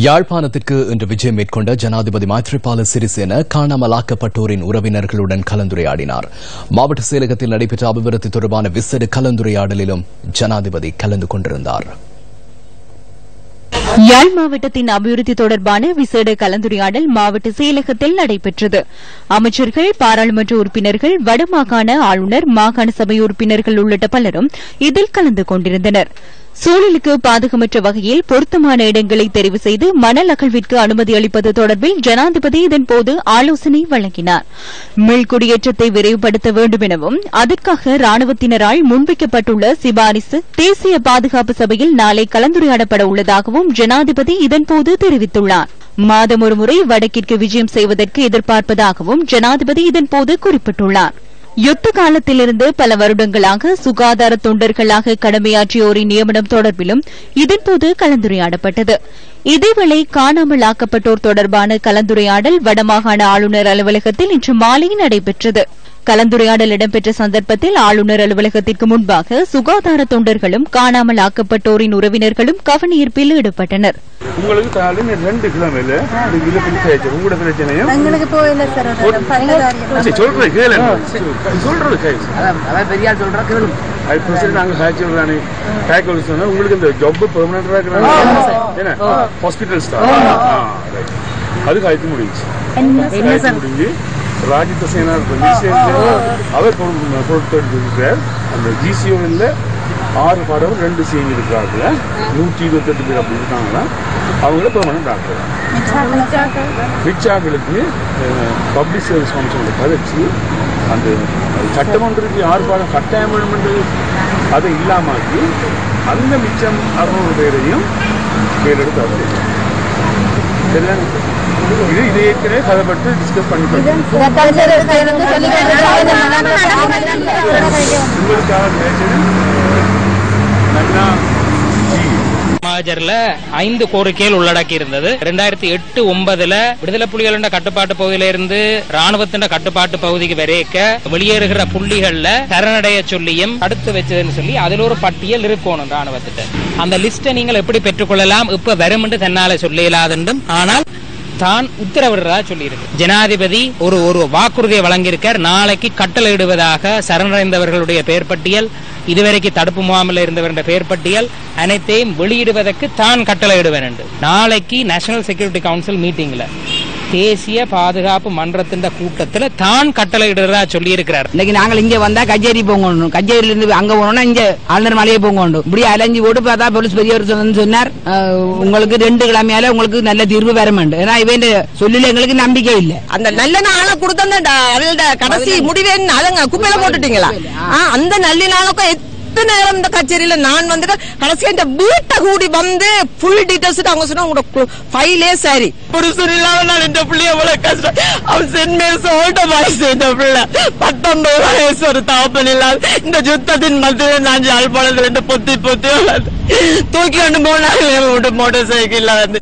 யாழ்ப்பாணத்திற்கு இன்று விஜயம் மேற்கொண்ட ஜனாதிபதி மைத்ரிபால சிறிசேன காணாமலாக்கப்பட்டோரின் உறவினர்களுடன் கலந்துரையாடினார். மாவட்ட செயலகத்தில் நடைபெற்ற அபிவிருத்தி தொடர்பான விசேட கலந்துரையாடலிலும் ஜனாதிபதி கலந்து கொண்டிருந்தார். யாழ் மாவட்டத்தின் அபிவிருத்தி தொடர்பான விசேட கலந்துரையாடல் மாவட்ட செயலகத்தில் நடைபெற்றது. அமைச்சர்கள் பாராளுமன்ற உறுப்பினர்கள் வடமாகாண ஆளுநர் மாகாண சபை உறுப்பினர்கள் உள்ளிட்ட பலரும் இதில் கலந்து கொண்டிருந்தனர். சூழலுக்கு பாதகமற்ற வகையில் பொருத்தமான இடங்களை தெரிவு செய்து மணல் அகழ்விற்கு அனுமதி அளிப்பது தொடர்பில் ஜனாதிபதி இதன்போது ஆலோசனை வழங்கினார். மீள்குடியேற்றத்தை விரைவுபடுத்த வேண்டும் எனவும் அதற்காக ராணுவத்தினரால் முன்வைக்கப்பட்டுள்ள சிபாரிசு தேசிய பாதுகாப்பு சபையில் நாளை கலந்துரையாடப்பட உள்ளதாகவும் ஜனாதிபதி இதன்போது தெரிவித்துள்ளார். மாதம் ஒருமுறை வடக்கிற்கு விஜயம் செய்வதற்கு எதிர்பார்ப்பதாகவும் ஜனாதிபதி இதன்போது குறிப்பிட்டுள்ளார். யுத்த காலத்திலிருந்து பல வருடங்களாக சுகாதார தொண்டர்களாக கடமையாற்றியோரின் நியமனம் தொடர்பிலும் இதன்போது கலந்துரையாடப்பட்டது. இதேவேளை காணாமல் ஆக்கப்பட்டோர் தொடர்பான கலந்துரையாடல் வடமாகாண ஆளுநர் அலுவலகத்தில் இன்று மாலை நடைபெற்றது. கலந்துரையாடல் இடம்பெற்ற சந்தர்ப்பத்தில் ஆளுநர் அலுவலகத்திற்கு முன்பாக சுகாதார தொண்டர்களும் காணாமல் ஆக்கப்பட்டோரின் உறவினர்களும் கவனஈர்ப்பில் ஈடுபட்டனர் உங்களுக்கு தாலும் ரெண்டு கிலோமீட்டர் இந்த ஜாப் பெர்மனண்டா இருக்கிறாங்க அது காய்ச்சி முடிஞ்சு முடிஞ்சு ராஜித சேனா அவர் பொருள் பொருட்கள் அந்த ஜிசிஓவில் ஆறு பாடம் ரெண்டு சேர்ந்து இருக்கிறாங்க நூற்றி இருபத்தெட்டு பேர் அப்படி இருக்காங்களா? அவங்கள பெர்மனன்ட் டாக்டர் மிச்சாக்களுக்கு பப்ளிக் சர்வீஸ் கமிஷனோட கதைச்சு அந்த சட்டமன்றத்துக்கு யார் பாடம் கட்டாயம் வேணுமென்று அதை இல்லாமாக்கி அந்த மிச்சம் அறுநூறு பேரையும் பேரெடுத்து அவர் சரிதானே? இது இது ஏற்கனவே கதைப்பட்டு டிஸ்கஸ் பண்ணி உங்களுக்காக பேசுறது ஐந்து கோரிக்கைகள் உள்ளடக்கி இருந்தது. ரெண்டாயிரத்தி எட்டு ஒன்பதுல விடுதலை புலிகள் கட்டுப்பாட்டு பகுதியில இருந்து ராணுவத்தின் கட்டுப்பாட்டு பகுதிக்கு வரைக்க வெளியேறுகிற புள்ளிகள்ல சரணடைய சொல்லியும் தடுத்து வச்சதுன்னு சொல்லி அதுல ஒரு பட்டியல் இருக்கணும் ராணுவத்திட்ட அந்த லிஸ்ட்டை நீங்கள் எப்படி பெற்றுக்கொள்ளலாம்? இப்ப வரும் என்று தன்னால சொல்ல இயலாதென்றும் ஆனால் தான் உத்தரவிடுறதா சொல்லியிருக்கு. ஜனாதிபதி ஒரு ஒரு வாக்குறுதியை வழங்கியிருக்கார். நாளைக்கு கட்டளையிடுவதாக சரணடைந்தவர்களுடைய பெயர் பட்டியல் இதுவரைக்கு தடுப்பு முகாமில் இருந்தவருடைய பெயர் பட்டியல் அனைத்தையும் வெளியிடுவதற்கு தான் கட்டளையிடுவேன் என்று. நாளைக்கு நேஷனல் செக்யூரிட்டி கவுன்சில் மீட்டிங்ல தேசிய பாதுகாப்பு மன்றத்தின் கூட்டத்தில் தான் கட்டளையிடுறதா சொல்லியிருக்கிறார். இன்னைக்கு நாங்கள் இங்க வந்தா கச்சேரி போங்கணும். கச்சேரியில இருந்து அங்க போனோம்னா இங்க ஆளுநர் மலையை போங்கணும் இப்படி அலைஞ்சு ஓட்டு பார்த்தா போலீஸ் பெரியவர் சொன்னார். உங்களுக்கு ரெண்டு கிழமையால உங்களுக்கு நல்ல தீர்வு வர வேண்டும். ஏன்னா இவன் சொல்லில எங்களுக்கு நம்பிக்கை இல்ல. அந்த நல்ல நாளை கொடுத்த கடைசி முடிவே என்ன? அதங்க குப்பையில போட்டுட்டீங்களா? அந்த நல்ல நாளுக்கும் பத்து நேரம் இந்த கச்சேரியில நான் வந்து கடைசியா இந்த வீட்டை கூடி வந்து ஃபுல் டீடைல்ஸ் அவங்க சொன்னா உங்களோட ஃபைலே சரி. புருஷன் இல்லாம நான் இந்த பிள்ளைய எவ்வளவு கஷ்டம். அவன் சென்மேல் சோட்ட வயசு இந்த பிள்ளை. பத்தொன்பது வயசு ஒரு தாப்பன் இல்லாத இந்த யுத்தத்தின் மத்தியில் நான் யாழ்ப்பாணத்துல இருந்து பொத்தி பொத்தி தூக்கி கொண்டு போனாங்க மோட்டர் சைக்கிள்ல வந்து